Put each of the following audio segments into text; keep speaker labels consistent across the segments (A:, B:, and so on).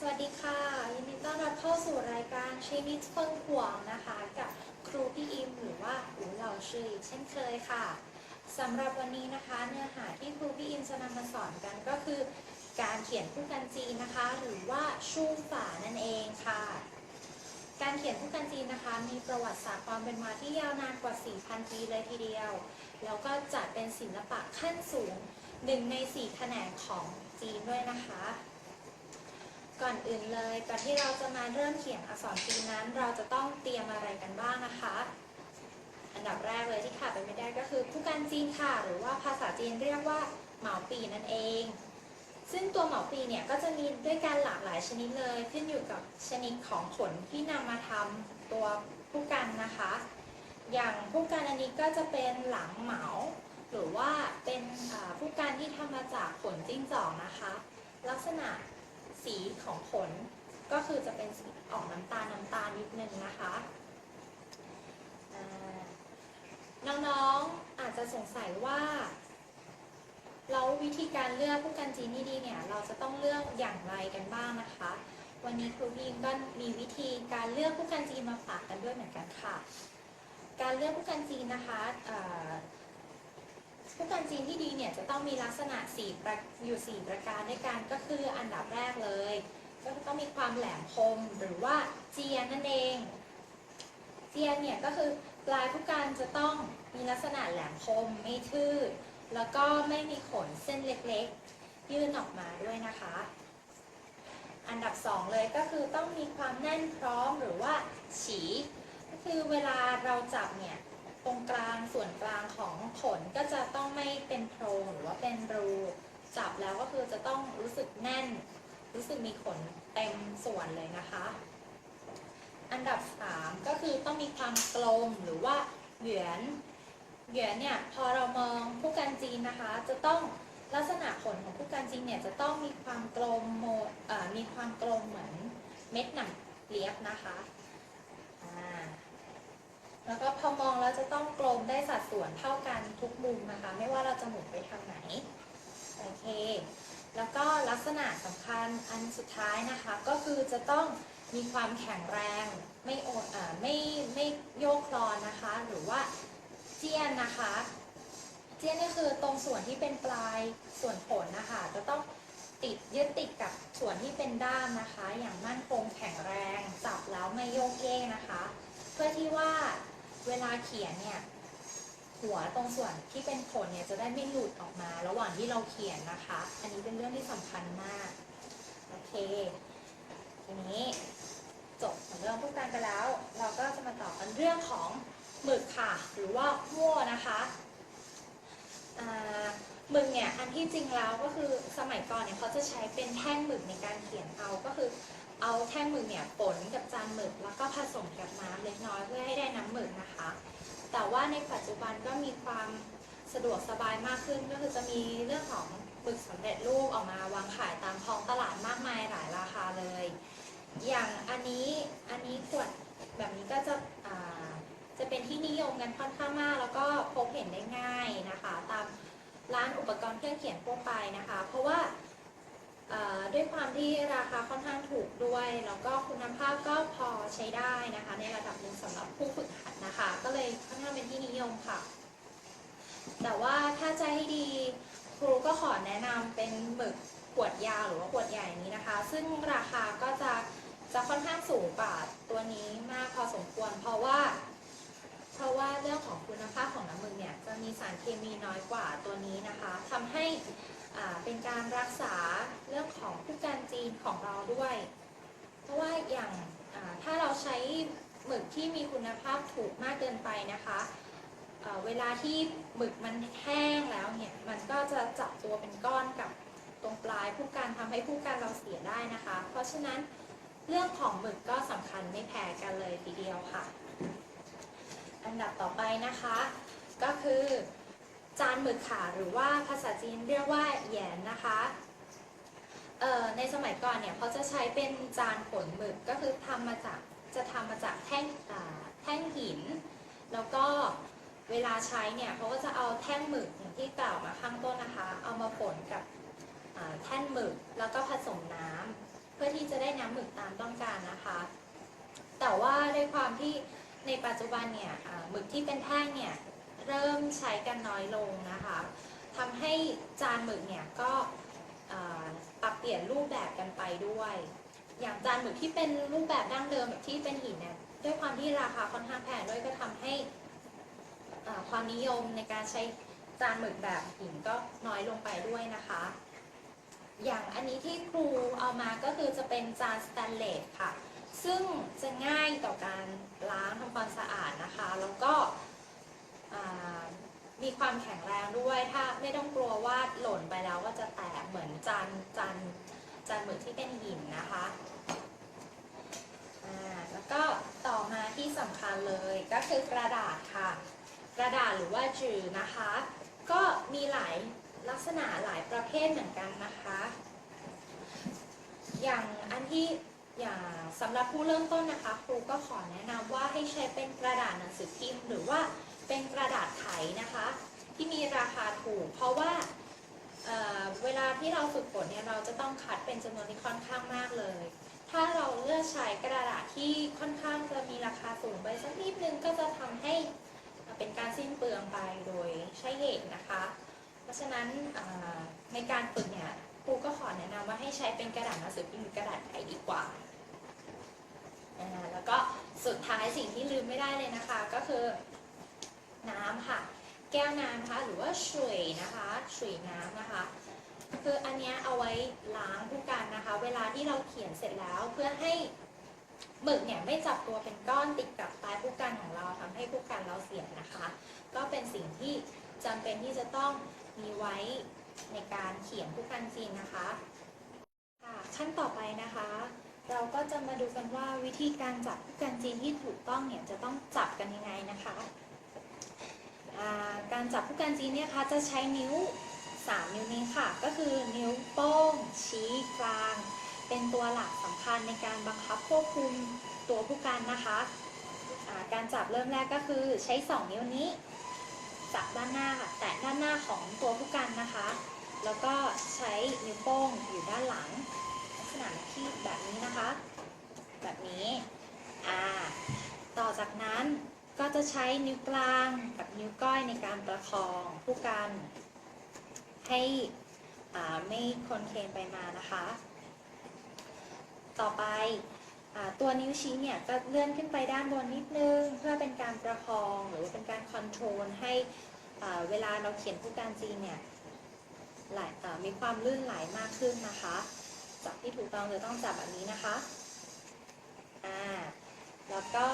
A: สวัสดีค่ะ ยินดีต้อนรับเข้าสู่รายการชีวิตเฟิงหวงนะคะ กับครูพี่อิมหรือว่าอูเหล่าชื่อเช่นเคยค่ะสำหรับวันนี้นะคะเนื้อหาที่ครูพี่อิมจะนำมาสอนกันก็คือ การเขียนผู้กันจีนนะคะ หรือว่าชูฝานั่นเองค่ะ การเขียนผู้กันจีนนะคะ มีประวัติศาสตร์ความเป็นมาที่ยาวนานกว่า 4,000 ปีเลยทีเดียว แล้วก็จัดเป็นศิลปะขั้นสูงหนึ่งในสี่แขนงของจีนด้วยนะคะ ก่อนอื่นเลย ก่อนที่เราจะมาเริ่มเขียนอักษรจีนนั้น เราจะต้องเตรียมอะไรกันบ้างนะคะ อันดับแรกเลยที่ขาดไปไม่ได้ก็คือผู้กันจีนค่ะ หรือว่าภาษาจีนเรียกว่าเหมาปีนั่นเอง ซึ่งตัวเหมาปีเนี่ยก็จะมีด้วยกันหลากหลายชนิดเลย ขึ้นอยู่กับชนิดของขนที่นำมาทำตัวผู้กันนะคะ อย่างผู้กันอันนี้ก็จะเป็นหลังเหมาหรือว่าเป็นผู้กันที่ทำมาจากขนจิ้งจอกนะคะ ลักษณะ สีของขนก็คือจะเป็นสีออกน้ำตาลน้ำตาลนิดนึงนะคะน้องๆอาจจะสงสัยว่าแล้ววิธีการเลือกผู้กันจีนที่ดีเนี่ยเราจะต้องเลือกอย่างไรกันบ้างนะคะ วันนี้ครูพีมก็มีวิธีการเลือกผู้กันจีนมาฝากกันด้วยเหมือนกันค่ะ การเลือกผู้กันจีนนะคะ ผู้กันจีนที่ดีเนี่ยจะต้องมีลักษณะสี่ประอยู่สี่ประการด้วยกันก็คืออันดับแรกเลย ก็ต้องมีความแหลมคมหรือว่าเจียนนั่นเอง เจียนเนี่ยก็คือปลายผู้กันจะต้องมีลักษณะแหลมคมไม่ทื่อแล้วก็ไม่มีขนเส้นเล็กๆ ยื่นออกมาด้วยนะคะ อันดับสองเลยก็คือต้องมีความแน่นพร้อมหรือว่าฉี ก็คือเวลาเราจับเนี่ย ตรงกลางส่วนกลางของขนก็จะต้องไม่เป็นโพรงหรือว่าเป็นรูจับแล้วก็คือจะต้องรู้สึกแน่น รู้สึกมีขนเต็มส่วนเลยนะคะ อันดับสามก็คือต้องมีความกลมหรือว่าเหวียนเหวียนเนี่ยพอเรามองผู้กันจีนนะคะ จะต้องลักษณะขนของผู้กันจีนเนี่ยจะต้องมีความกลมโมมีความกลมเหมือนเม็ดหนังเลียบนะคะอ่า แล้วก็พอมองแล้วจะต้องกลมได้สัดส่วนเท่ากันทุกมุมนะคะ ไม่ว่าเราจะหมุนไปทางไหน โอเค แล้วก็ลักษณะสำคัญอันสุดท้ายนะคะ ก็คือจะต้องมีความแข็งแรง ไม่โอดอ่าไม่ไม่โยกคลอนนะคะ หรือว่าเจียนนะคะ เจียนก็คือตรงส่วนที่เป็นปลายส่วนผลนะคะ จะต้องติดยึดติดกับส่วนที่เป็นด้ามนะคะ อย่างมั่นคงแข็งแรง จับแล้วไม่โยกเยกนะคะ เพื่อที่ว่า เวลาเขียนเนี่ยหัวตรงส่วนที่เป็นขนเนี่ยจะได้ไม่หลุดออกมา ระหว่างที่เราเขียนนะคะ อันนี้เป็นเรื่องที่สำคัญมาก โอเค ทีนี้จบเรื่องผู้การไปแล้ว เราก็จะมาต่อกันเรื่องของหมึกค่ะ หรือว่ามั่วนะคะหมึกเนี่ยอันที่จริงแล้วก็คือสมัยก่อนเนี่ยเขาจะใช้เป็นแท่งหมึกในการเขียนเอาก็คือ เอาแท่งหมึกเนี่ยปนกับจานหมึกแล้วก็ผสมกับน้ำเล็กน้อยเพื่อให้ได้น้ำหมึกนะคะ แต่ว่าในปัจจุบันก็มีความสะดวกสบายมากขึ้นก็คือจะมีเรื่องของหมึกสำเร็จรูปออกมาวางขายตามท้องตลาดมากมายหลายราคาเลย อย่างอันนี้อันนี้ขวดแบบนี้ก็จะจะเป็นที่นิยมกันค่อนข้างมาก แล้วก็พบเห็นได้ง่ายนะคะ ตามร้านอุปกรณ์เครื่องเขียนทั่วไปนะคะ เพราะว่า ด้วยความที่ราคาค่อนข้างถูกด้วย แล้วก็คุณภาพก็พอใช้ได้นะคะ ในระดับหนึ่งสำหรับผู้ฝึกหัดนะคะ ก็เลยค่อนข้างเป็นที่นิยมค่ะ แต่ว่าถ้าจะให้ดีครูก็ขอแนะนำเป็นหมึกขวดยาวหรือว่าขวดใหญ่นี้นะคะ ซึ่งราคาก็จะจะค่อนข้างสูงกว่าตัวนี้มากพอสมควร เพราะว่า เพราะว่าเรื่องของคุณภาพของน้ำมึกเนี่ยจะมีสารเคมีน้อยกว่าตัวนี้นะคะทำให้ เป็นการรักษาเรื่องของผู้การจีนของเราด้วย เพราะว่าอย่างถ้าเราใช้หมึกที่มีคุณภาพถูกมากเกินไปนะคะเวลาที่หมึกมันแห้งแล้วเนี่ยมันก็จะจับตัวเป็นก้อนกับตรงปลายผู้การทำให้ผู้การเราเสียได้นะคะ เพราะฉะนั้นเรื่องของหมึกก็สำคัญไม่แพ้กันเลยทีเดียวค่ะ อันดับต่อไปนะคะ ก็คือ จานหมึกค่ะ หรือว่าภาษาจีนเรียกว่าแหยนนะคะเอ่อในสมัยก่อนเนี่ยเขาจะใช้เป็นจานผลหมึกก็คือทำมาจากจะทำมาจากแท่งอ่าแท่งหิน แล้วก็เวลาใช้เนี่ยเขาก็จะเอาแท่งหมึกอย่างที่กล่าวมาข้างต้นนะคะ เอามาผลกับแท่นหมึกแล้วก็ผสมน้ำเพื่อที่จะได้ารย์ต้องการนะคะ แต่ว่าด้วยความที่ในปัจจุบันเนี่ยหมึกที่เป็นแท่งเนี่ย เริ่มใช้กันน้อยลงนะคะทำให้จานหมึกเนี่ยก็ปรับเปลี่ยนรูปแบบกันไปด้วย อย่างจานหมึกที่เป็นรูปแบบดั้งเดิมแบบที่เป็นหินเนี่ยด้วยความที่ราคาค่อนข้างแพงด้วยก็ทำให้ความนิยมในการใช้จานหมึกแบบหินก็น้อยลงไปด้วยนะคะ อย่างอันนี้ที่ครูเอามาก็คือจะเป็นจานสแตนเลสค่ะ ซึ่งจะง่ายต่อการล้างทำความสะอาดนะคะ แล้วก็ มีความแข็งแรงด้วยถ้าไม่ต้องกลัวว่าหล่นไปแล้วก็จะแตกเหมือนจานจานจานหมึกที่เป็นหินนะคะแล้วก็ต่อมาที่สำคัญเลยก็คือกระดาษค่ะ กระดาษหรือว่าจือนะคะ ก็มีหลายลักษณะหลายประเภทเหมือนกันนะคะ อย่างอันที่อย่างสำหรับผู้เริ่มต้นนะคะ ครูก็ขอแนะนำว่าให้ใช้เป็นกระดาษหนังสือพิมพ์หรือว่า เป็นกระดาษไขนะคะ ที่มีราคาถูก เพราะว่าเเวลาที่เราฝึกฝนเนี่ยเราจะต้องคัดเป็นจำนวนที่ค่อนข้างมากเลย ถ้าเราเลือกใช้กระดาษที่ค่อนข้างจะมีราคาสูงไปสักนิดนึงก็จะทำให้เป็นการสิ้นเปลืองไปโดยใช่เหตุนะคะ เพราะฉะนั้นในการฝึกเนี่ยครูก็ขอแนะนำว่าให้ใช้เป็นกระดาษหนังสือพิมพ์กระดาษไขดีกว่าแล้วก็สุดท้ายสิ่งที่ลืมไม่ได้เลยนะคะ ก็คือ น้ำค่ะ แก้วน้ำนะคะหรือว่าฉุยนะคะฉุยน้ำนะคะ คืออันเนี้ยเอาไว้ล้างผู้กันนะคะ เวลาที่เราเขียนเสร็จแล้วเพื่อให้หมึกเนี่ยไม่จับตัวเป็นก้อนติดกับปลายผู้กันของเราทำให้ผู้กันเราเสียนะคะ ก็เป็นสิ่งที่จำเป็นที่จะต้องมีไว้ในการเขียนผู้กันจีนนะคะค่ะขั้นต่อไปนะคะ เราก็จะมาดูกันว่าวิธีการจับผู้กันจีนที่ถูกต้องเนี่ยจะต้องจับกันยังไงนะคะ การจับผู้กันจีนเนี่ยคะจะใช้นิ้ว 3 นิ้วนี้ค่ะ ก็คือนิ้วโป้ง ชี้กลาง เป็นตัวหลักสำคัญในการบังคับควบคุมตัวผู้กันนะคะการจับเริ่มแรกก็คือใช้ 2 นิ้วนี้ จับด้านหน้าค่ะแตะด้านหน้าของตัวผู้กันนะคะ แล้วก็ใช้นิ้วโป้งอยู่ด้านหลัง ลักษณะที่แบบนี้นะคะ แบบนี้อ่าต่อจากนั้น ก็จะใช้นิ้วกลางกับนิ้วก้อยในการประคองผู้กัน ให้ไม่คนเคนไปมานะคะ ต่อไปอตัวนิ้วชี้เนี่ยก็เลื่อนขึ้นไปด้านบนนิดนึง เพื่อเป็นการประคองหรือเป็นการคอนโทรลให้เวลาเราเขียนผู้การจีนเนี่ยมีความลื่นไหลมากขึ้นนะคะ จับที่ถูกต้องจะต้องจับแบบนี้นะคะอ่าแล้วก็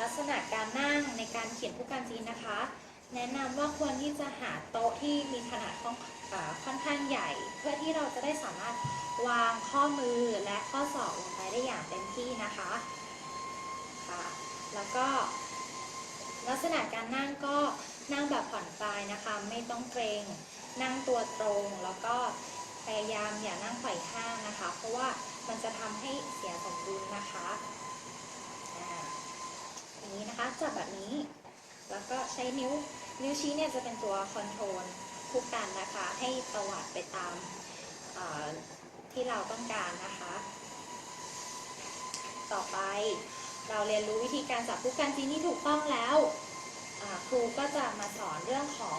A: ลักษณะการนั่งในการเขียนผู้การจีนนะคะ แนะนำว่าควรที่จะหาโต๊ะที่มีขนาดค่อนอ่าค่อนข้างใหญ่ เพื่อที่เราจะได้สามารถวางข้อมือและข้อศอกลงไปได้อย่างเต็มที่นะคะค่ะแล้วก็ลักษณะการนั่งก็นั่งแบบผ่อนคลายนะคะ ไม่ต้องเกรงนั่งตัวตรงแล้วก็พยายามอย่านั่งไขว่ห้างนะคะ เพราะว่ามันจะทำให้เสียสมดุลนะคะ อย่างนี้นะคะจับแบบนี้ แล้วก็ใช้นิ้วนิ้วชี้เนี่ยจะเป็นตัวคอนโทรลผู้กันนะคะ ให้ตวัดไปตามที่เราต้องการนะคะ ต่อไปเราเรียนรู้วิธีการจับผู้กันจีนี่ถูกต้องแล้วครูก็จะมาสอนเรื่องของ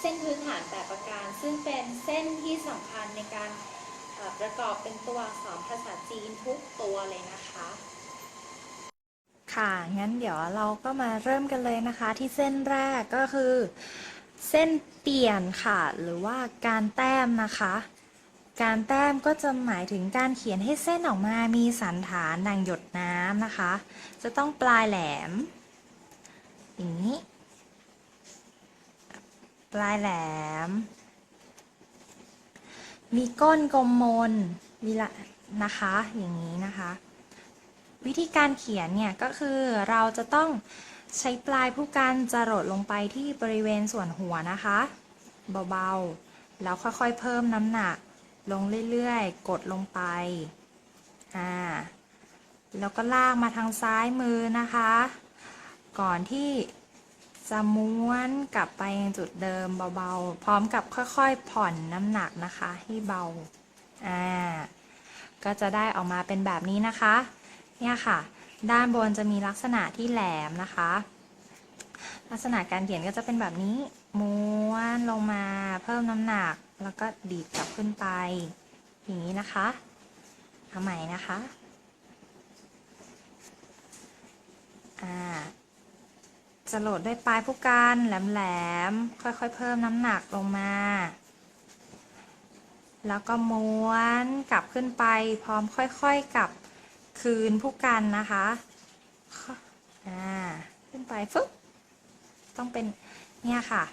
A: เส้นพื้นฐานแปดประการ ซึ่งเป็นเส้นที่สำคัญในการประกอบเป็นตัวอักษรภาษาจีนทุกตัวเลยนะคะ
B: ค่ะ งั้นเดี๋ยวเราก็มาเริ่มกันเลยนะคะ ที่เส้นแรกก็คือ เส้นเปลี่ยนค่ะ หรือว่าการแต้มนะคะ การแต้มก็จะหมายถึงการเขียนให้เส้นออกมามีสันฐานดังหยดน้ำนะคะ จะต้องปลายแหลมอย่างนี้ ปลายแหลม มีก้นกลมมนมีละนะคะ อย่างนี้นะคะ วิธีการเขียนเนี่ยก็คือเราจะต้องใช้ปลายผู้กันจรดลงไปที่บริเวณส่วนหัวนะคะ เบาๆ แล้วค่อยๆ เพิ่มน้ำหนัก ลงเรื่อยๆ กดลงไปอ่าแล้วก็ลากมาทางซ้ายมือนะคะ ก่อนที่จะม้วนกลับไปยังจุดเดิมเบาๆ พร้อมกับค่อยๆ ผ่อนน้ำหนักนะคะให้เบาอ่าก็จะได้ออกมาเป็นแบบนี้นะคะ เนี่ยค่ะ ด้านบนจะมีลักษณะที่แหลมนะคะ ลักษณะการเขียนก็จะเป็นแบบนี้ ม้วนลงมาเพิ่มน้ำหนัก แล้วก็ดีดกลับขึ้นไป อย่างนี้นะคะเอาใหม่นะคะอ่าจะโหลดด้วยปลายผู้การแหลมๆ ค่อยๆ เพิ่มน้ำหนักลงมา แล้วก็ม้วนกลับขึ้นไป พร้อมค่อยๆ กลับ คืนผู้กันนะคะอ่าขึ้นไปฟึ๊บต้องเป็นเนี่ยค่ะ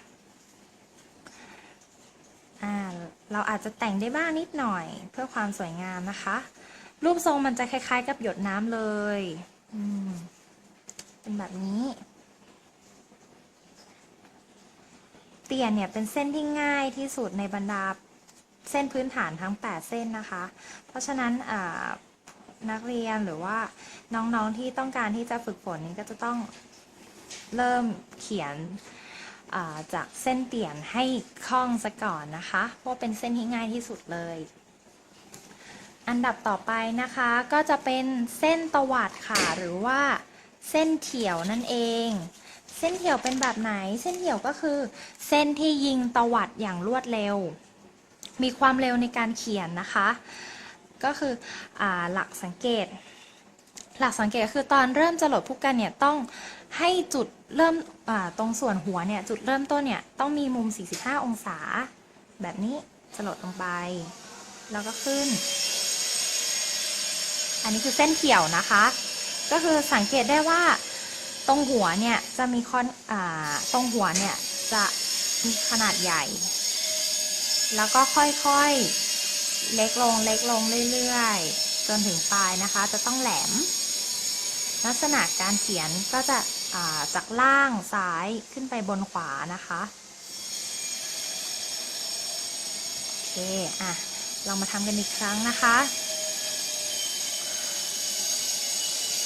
B: อ่าเราอาจจะแต่งได้บ้างนิดหน่อยเพื่อความสวยงามนะคะ รูปทรงมันจะคล้าย ๆ กับหยดน้ำเลยอืมเป็นแบบนี้เตียนเนี่ยเป็นเส้นที่ง่ายที่สุดในบรรดาเส้นพื้นฐานทั้ง 8 เส้นนะคะ เพราะฉะนั้นอ่า นักเรียนหรือว่าน้องๆที่ต้องการที่จะฝึกฝนนี้ก็จะต้องเริ่มเขียนาจากเส้นเตียนให้คล่องซะก่อนนะคะเพราะเป็นเส้นที่ง่ายที่สุดเลย อันดับต่อไปนะคะก็จะเป็นเส้นตวัดค่ะหรือว่าเส้นเถียวนั่นเอง เส้นเถียวเป็นแบบไหน เส้นเถียวก็คือ เส้นที่ยิงตวัดอย่างรวดเร็ว มีความเร็วในการเขียนนะคะ ก็คืออหลักสังเกต หลักสังเกตคือตอนเริ่มจะหลดผู้กันเนี่ยต้องให้จุดเริ่มตรงส่วนหัวเนี่ยจุดเริ่มต้นเนี่ยต้องมีมุม 45 องศา แบบนี้จะหลดลงไป แล้วก็ขึ้น อันนี้คือเส้นเถี่ยวนะคะ ก็คือสังเกตได้ว่าตรงหัวเนี่ยจะมีคอนอตรงหัวเนี่ยจะมีขนาดใหญ่ แล้วก็ค่อยๆ เล็กลงเล็กลงเรื่อยๆ จนถึงปลายนะคะ จะต้องแหลม ลักษณะการเขียนก็จะาจากล่างซ้ายขึ้นไปบนขวานะคะโอเคอะเรามาทำกันอีกครั้งนะคะ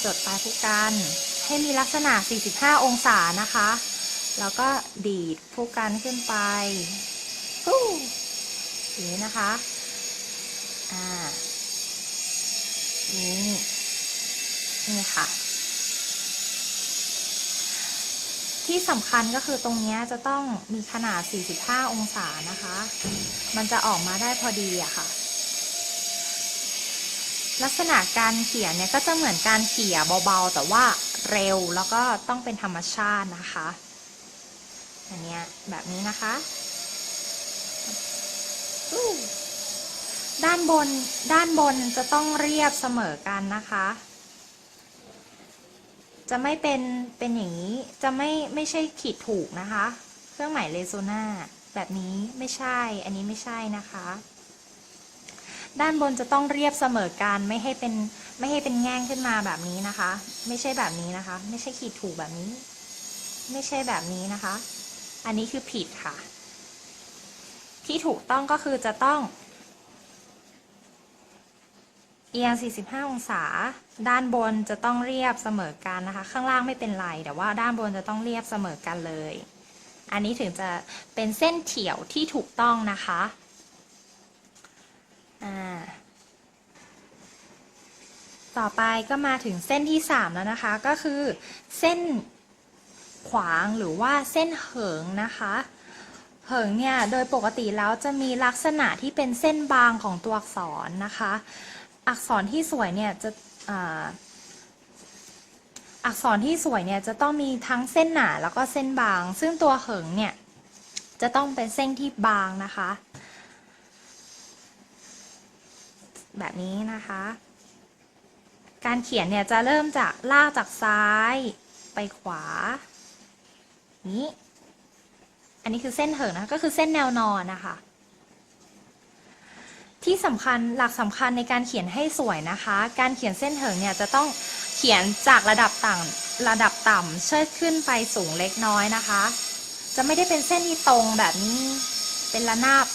B: จดปลายผู้กันให้มีลักษณะ 45 องศานะคะ แล้วก็ดีดผู้กันขึ้นไปฮู้อย่างนี้นะคะ อ่า นี่ นี่ค่ะ ที่สำคัญก็คือตรงนี้จะต้องมีขนาด 45 องศานะคะ มันจะออกมาได้พอดีอะค่ะ ลักษณะการเขียนเนี่ยก็จะเหมือนการเขี่ยเบาๆ แต่ว่าเร็วแล้วก็ต้องเป็นธรรมชาตินะคะ อันเนี้ยแบบนี้นะคะอู้ ด้านบนด้านบนจะต้องเรียบเสมอกันนะคะ จะไม่เป็นเป็นอย่างนี้จะไม่ไม่ใช่ขีดถูกนะคะ เครื่องหมายเลโซน่าแบบนี้ไม่ใช่อันนี้ไม่ใช่นะคะ ด้านบนจะต้องเรียบเสมอกันไม่ให้เป็นไม่ให้เป็นแง่งขึ้นมาแบบนี้นะคะ ไม่ใช่แบบนี้นะคะ ไม่ใช่ขีดถูกแบบนี้ ไม่ใช่แบบนี้นะคะ อันนี้คือผิดค่ะ ที่ถูกต้องก็คือจะต้อง เอียง 45 องศา ด้านบนจะต้องเรียบเสมอกันนะคะ ข้างล่างไม่เป็นไรแต่ว่าด้านบนจะต้องเรียบเสมอกันเลย อันนี้ถึงจะเป็นเส้นเถี่ยวที่ถูกต้องนะคะต่อไปก็มาถึงเส้นที่ 3 แล้วนะคะ ก็คือเส้นขวางหรือว่าเส้นเหิงนะคะเหิงเนี่ยโดยปกติแล้วจะมีลักษณะที่เป็นเส้นบางของตัวอักษรนะคะ อักษรที่สวยเนี่ยจะอักษรที่สวยเนี่ยจะต้องมีทั้งเส้นหนาแล้วก็เส้นบาง ซึ่งตัวเหิงเนี่ยจะต้องเป็นเส้นที่บางนะคะ แบบนี้นะคะ การเขียนเนี่ยจะเริ่มจากลากจากซ้ายไปขวา นี้ อันนี้คือเส้นเหิงนะ ก็คือเส้นแนวนอนนะคะ ที่สำคัญหลักสำคัญในการเขียนให้สวยนะคะ การเขียนเส้นเหิงเนี่ยจะต้องเขียนจากระดับต่ำระดับต่ำเชิดขึ้นไปสูงเล็กน้อยนะคะ จะไม่ได้เป็นเส้นที่ตรงแบบนี้เป็นระนาบ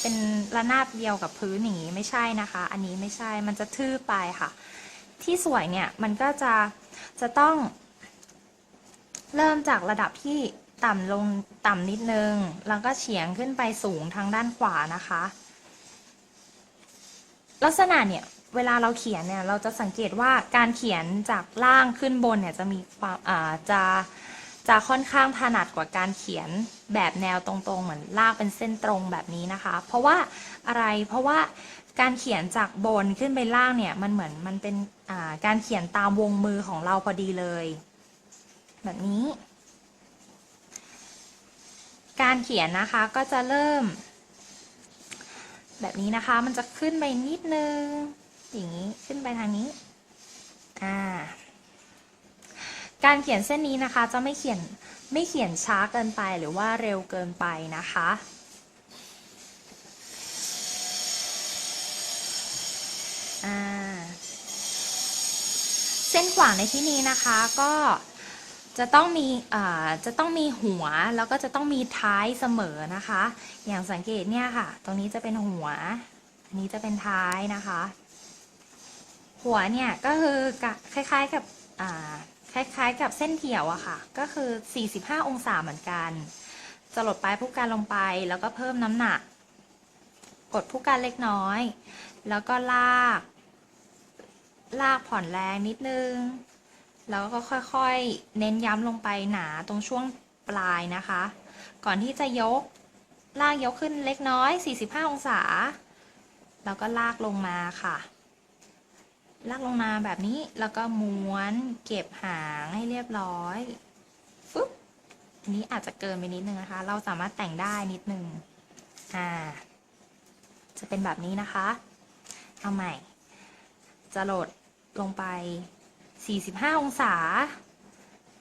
B: เป็นระนาบเดียวกับพื้นอย่างนี้ไม่ใช่นะคะ อันนี้ไม่ใช่มันจะทื่อไปค่ะ ที่สวยเนี่ยมันก็จะจะต้อง เริ่มจากระดับที่ต่ำลงต่ำนิดนึง แล้วก็เฉียงขึ้นไปสูงทางด้านขวานะคะ ลักษณะเนี่ยเวลาเราเขียนเนี่ยเราจะสังเกตว่าการเขียนจากล่างขึ้นบนเนี่ยจะมีความอ่าจะจะค่อนข้างถนัดกว่าการเขียนแบบแนวตรงๆ เหมือนลากเป็นเส้นตรงแบบนี้นะคะ เพราะว่าอะไรเพราะว่าการเขียนจากบนขึ้นไปล่างเนี่ยมันเหมือนมันเป็นอ่าการเขียนตามวงมือของเราพอดีเลย แบบนี้ การเขียนนะคะก็จะเริ่ม แบบนี้นะคะ มันจะขึ้นไปนิดนึง อย่างนี้ขึ้นไปทางนี้ อ่า การเขียนเส้นนี้นะคะ จะไม่เขียนไม่เขียนช้าเกินไปหรือว่าเร็วเกินไปนะคะ อ่า เส้นขวางในที่นี้นะคะก็ จะต้องมีอ่าจะต้องมีหัวแล้วก็จะต้องมีท้ายเสมอนะคะ อย่างสังเกตเนี่ยค่ะ ตรงนี้จะเป็นหัว อันนี้จะเป็นท้ายนะคะ หัวเนี่ยก็คือคล้ายๆกับอ่าคล้ายๆ กับเส้นเถี่ยวอะค่ะ ก็คือ 45 องศาเหมือนกันจะลดปลายผู้การลงไปแล้วก็เพิ่มน้ำหนัก กดผู้การเล็กน้อย แล้วก็ลาก ลากผ่อนแรงนิดนึง แล้วก็ค่อยๆ เน้นย้ำลงไปหนาตรงช่วงปลายนะคะ ก่อนที่จะยกลากยกขึ้นเล็กน้อย 45 องศา แล้วก็ลากลงมาค่ะ ลากลงมาแบบนี้แล้วก็ม้วนเก็บหางให้เรียบร้อยฟึ๊บอันนี้อาจจะเกินไปนิดนึงนะคะ เราสามารถแต่งได้นิดนึงอ่า จะเป็นแบบนี้นะคะ เอาใหม่ จะโหลดลงไป 45 องศา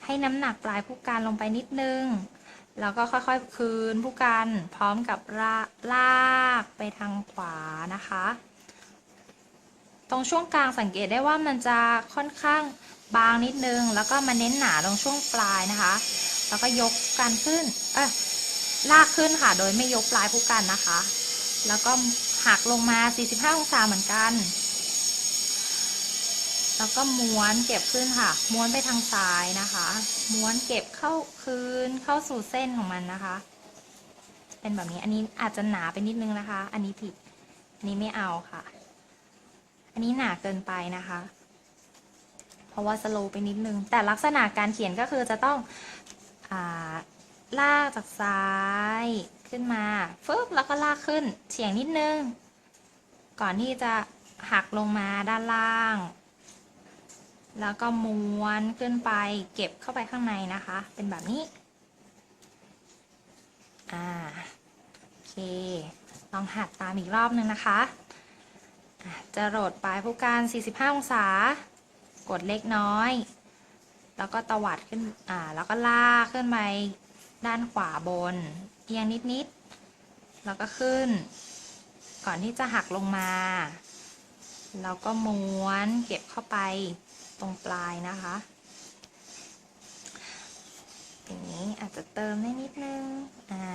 B: ให้น้ำหนักปลายผู้การลงไปนิดนึง แล้วก็ค่อยๆคืนผู้การพร้อมกับลาลากไปทางขวานะคะ ตรงช่วงกลางสังเกตได้ว่ามันจะค่อนข้างบางนิดนึง แล้วก็มาเน้นหนาตรงช่วงปลายนะคะ แล้วก็ยกกันขึ้น เอ้ยลากขึ้นค่ะ โดยไม่ยกปลายผู้กันนะคะ แล้วก็หักลงมา 45 องศาเหมือนกัน แล้วก็ม้วนเก็บขึ้นค่ะ ม้วนไปทางซ้ายนะคะ ม้วนเก็บเข้าคืนเข้าสู่เส้นของมันนะคะ เป็นแบบนี้อันนี้อาจจะหนาไปนิดนึงนะคะ อันนี้ผิดอันนี้ไม่เอาค่ะ อันนี้หนาเกินไปนะคะ เพราะว่าสโลว์ไปนิดนึง แต่ลักษณะการเขียนก็คือจะต้องอาลากจากซ้ายขึ้นมาฟึบแล้วก็ลากขึ้นเฉียงนิดนึง ก่อนที่จะหักลงมาด้านล่าง แล้วก็ม้วนขึ้นไปเก็บเข้าไปข้างในนะคะ เป็นแบบนี้ อ่า โอเค ลองหัดตามอีกรอบนึงนะคะจะโหลดปลายผู้การ 45 องศา กดเล็กน้อย แล้วก็ตวัดขึ้น อ่า แล้วก็ลากขึ้นไปด้านขวาบน เอียงนิดๆ แล้วก็ขึ้น ก่อนที่จะหักลงมา แล้วก็ม้วนเก็บเข้าไป ตรงปลายนะคะอย่างนี้อาจจะเติมได้นิดนึงอ่า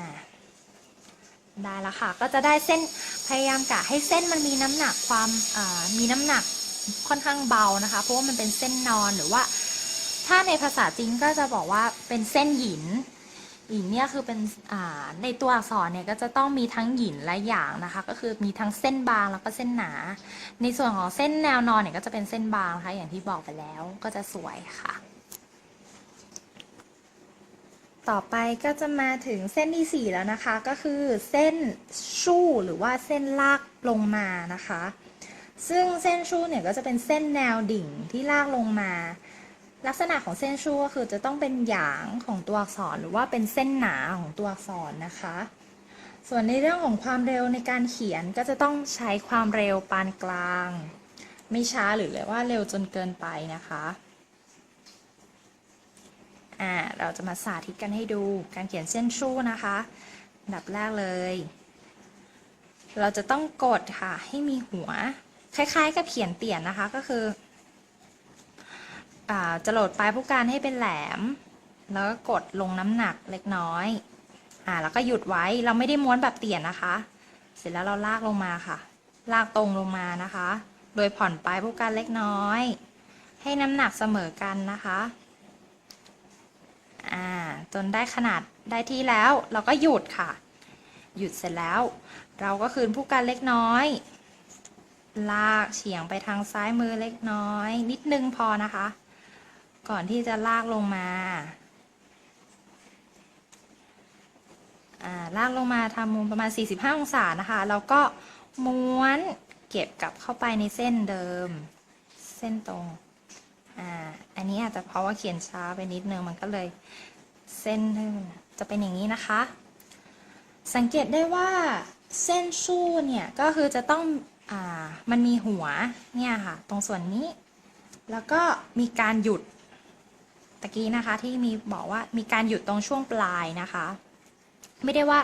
B: ได้แล้วค่ะ ก็จะได้เส้นพยายามกะให้เส้นมันมีน้ำหนักความมีน้ำหนักค่อนข้างเบานะคะ เพราะว่ามันเป็นเส้นนอนหรือว่า ถ้าในภาษาจีนก็จะบอกว่าเป็นเส้นหยิน หยินเนี่ยคือเป็นในตัวอักษรเนี่ยก็จะต้องมีทั้งหยินและหยางนะคะ ก็คือมีทั้งเส้นบางแล้วก็เส้นหนา ในส่วนของเส้นแนวนอนเนี่ยก็จะเป็นเส้นบางนะคะอย่างที่บอกไปแล้วก็จะสวยค่ะ ต่อไปก็จะมาถึงเส้นที่สี่แล้วนะคะ ก็คือเส้นชู่หรือว่าเส้นลากลงมานะคะ ซึ่งเส้นชู่เนี่ยก็จะเป็นเส้นแนวดิ่งที่ลากลงมา ลักษณะของเส้นชู่ก็คือจะต้องเป็นหยางของตัวอักษร หรือว่าเป็นเส้นหนาของตัวอักษรนะคะ ส่วนในเรื่องของความเร็วในการเขียนก็จะต้องใช้ความเร็วปานกลาง ไม่ช้าหรือเลยว่าเร็วจนเกินไปนะคะอ่าเราจะมาสาธิตกันให้ดูการเขียนเส้นชู่นะคะดับแรกเลย เราจะต้องกดค่ะให้มีหัว คล้ายๆกับเขียนเตี่ยนนะคะก็คือ จะโหลดปลายผู้การให้เป็นแหลม แล้วก็กดลงน้ำหนักเล็กน้อย อ่า แล้วก็หยุดไว้ เราไม่ได้ม้วนแบบเตี่ยนนะคะ เสร็จแล้วเราลากลงมาค่ะ ลากตรงลงมานะคะ โดยผ่อนปลายผู้การเล็กน้อย ให้น้ำหนักเสมอกันนะคะ อ่า จนได้ขนาดได้ที่แล้ว เราก็หยุดค่ะ หยุดเสร็จแล้ว เราก็คืนผู้การเล็กน้อยลากเฉียงไปทางซ้ายมือเล็กน้อย นิดนึงพอนะคะ ก่อนที่จะลากลงมาลากลงมาทำมุมประมาณ 45 องศานะคะ แล้วก็ม้วนเก็บกลับเข้าไปในเส้นเดิม เส้นตรงอ่าอันนี้อาจจะเพราะว่าเขียนช้าไปนิดนึงมันก็เลยเส้นจะเป็นอย่างนี้นะคะ สังเกตได้ว่าเส้นสู้เนี่ยก็คือจะต้องอ่ามันมีหัวเนี่ยค่ะ ตรงส่วนนี้ แล้วก็มีการหยุด ตะกี้นะคะที่มีบอกว่ามีการหยุดตรงช่วงปลายนะคะ ไม่ได้ว่า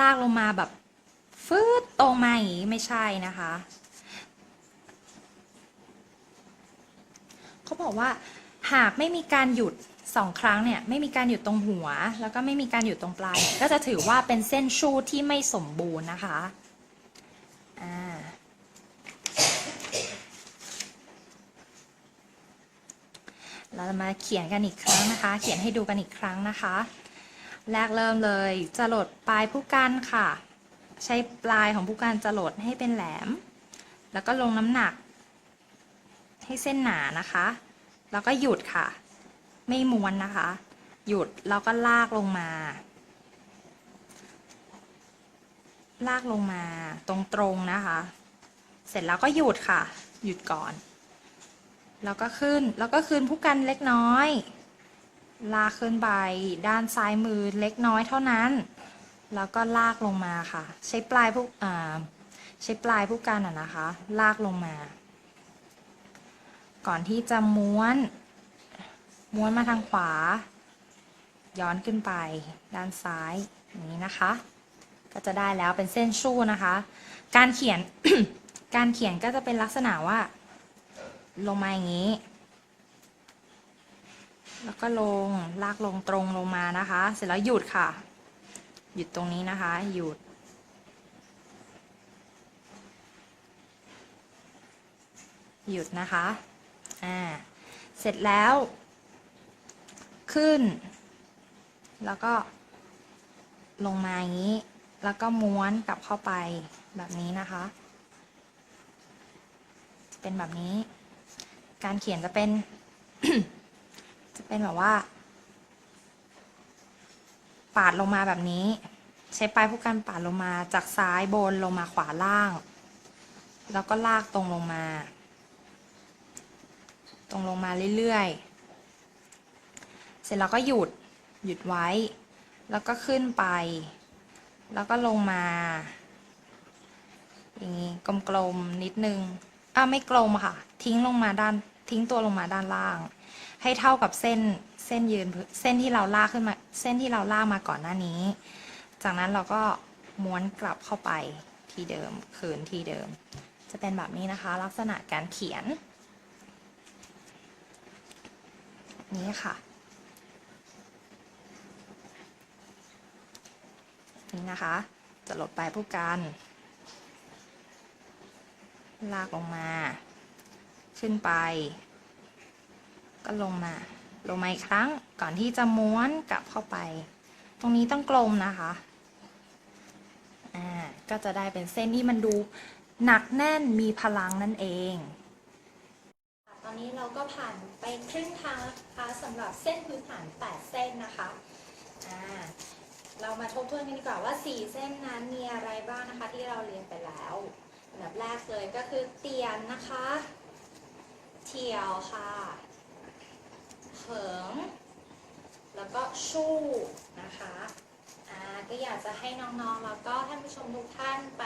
B: ลากลงมาแบบฟืดตรงมาอย่างนี้ไม่ใช่นะคะเขาบอกว่าหากไม่มีการหยุดสองครั้งเนี่ยไม่มีการหยุดตรงหัว แล้วก็ไม่มีการหยุดตรงปลายเนี่ยก็จะถือว่าเป็นเส้นชูที่ไม่สมบูรณ์นะคะอ่า เราจะมาเขียนกันอีกครั้งนะคะ เขียนให้ดูกันอีกครั้งนะคะ แรกเริ่มเลยจะโหลดปลายผู้กันค่ะ ใช้ปลายของผู้กันจะโหลดให้เป็นแหลม แล้วก็ลงน้ำหนัก ให้เส้นหนานะคะ แล้วก็หยุดค่ะ ไม่ม้วนนะคะ หยุดแล้วก็ลากลงมา ลากลงมาตรงๆนะคะ เสร็จแล้วก็หยุดค่ะ หยุดก่อน แล้วก็ขึ้น แล้วก็คืนผู้กันเล็กน้อย ลากขึ้นไปด้านซ้ายมือเล็กน้อยเท่านั้น แล้วก็ลากลงมาค่ะ ใช้ปลายผู้ใช้ปลายผู้กันอะนะคะ ลากลงมา ก่อนที่จะม้วน ม้วนมาทางขวา ย้อนขึ้นไป ด้านซ้ายอย่างนี้นะคะ ก็จะได้แล้วเป็นเส้นชู่นะคะ การเขียน การเขียนก็จะเป็นลักษณะว่า ลงมาอย่างนี้ แล้วก็ลงลากลงตรงลงมานะคะ เสร็จแล้วหยุดค่ะ หยุดตรงนี้นะคะ หยุด หยุดนะคะ อ่า เสร็จแล้ว ขึ้น แล้วก็ลงมาอย่างนี้ แล้วก็ม้วนกลับเข้าไปแบบนี้นะคะ เป็นแบบนี้ การเขียนจะเป็น จะเป็นแบบว่า ปาดลงมาแบบนี้ ใช้ปลายผู้กันปาดลงมาจากซ้ายบนลงมาขวาล่าง แล้วก็ลากตรงลงมา ตรงลงมาเรื่อยๆ เสร็จแล้วก็หยุดหยุดไว้ แล้วก็ขึ้นไป แล้วก็ลงมา อย่างนี้กลมๆนิดนึง อ้าไม่กลมค่ะ ทิ้งลงมาด้าน ทิ้งตัวลงมาด้านล่าง ให้เท่ากับเส้นเส้นยืนเส้นที่เราลากขึ้นมา เส้นที่เราลากมาก่อนหน้านี้ จากนั้นเราก็ม้วนกลับเข้าไปที่เดิมคืนที่เดิม จะเป็นแบบนี้นะคะ ลักษณะการเขียน นี้ค่ะนี่นะคะ จะลดไปผู้กัน ลากลงมา ขึ้นไป ก็ลงมา ลงมาอีกครั้งก่อนที่จะม้วนกลับเข้าไป ตรงนี้ต้องกลมนะคะอ่าก็จะได้เป็นเส้นที่มันดูหนักแน่นมีพลังนั่นเอง
A: ตอนนี้เราก็ผ่านไปครึ่งทางแล้วนะคะสำหรับเส้นพื้นฐาน 8 เส้นนะคะอ่าเรามาทบทวนกันดีกว่าว่า 4 เส้นนั้นมีอะไรบ้างนะคะที่เราเรียนไปแล้ว อันดับแรกเลยก็คือเตียนนะคะ เทียวค่ะเหิงแล้วก็ชู่นะคะอ่าก็อยากจะให้น้องๆ แล้วก็ท่านผู้ชมทุกท่านไป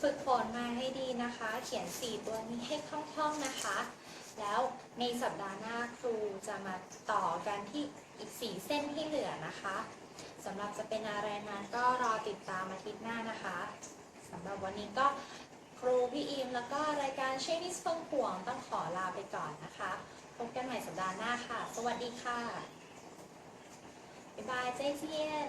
A: ฝึกฝนมาให้ดีนะคะ เขียน4ตัวนี้ให้คล่องๆนะคะ แล้วในสัปดาห์หน้าครูจะมาต่อกันที่อีก4เส้นที่เหลือนะคะสำหรับจะเป็นอะไรนั้นก็รอติดตามอาทิตย์หน้านะคะสำหรับวันนี้ก็ ครูพี่อิมแล้วก็รายการเชนิสเฟิงป่วงต้องขอลาไปก่อนนะคะ พบกันใหม่สัปดาห์หน้าค่ะ สวัสดีค่ะ บ๊ายบายเจ๊เทียน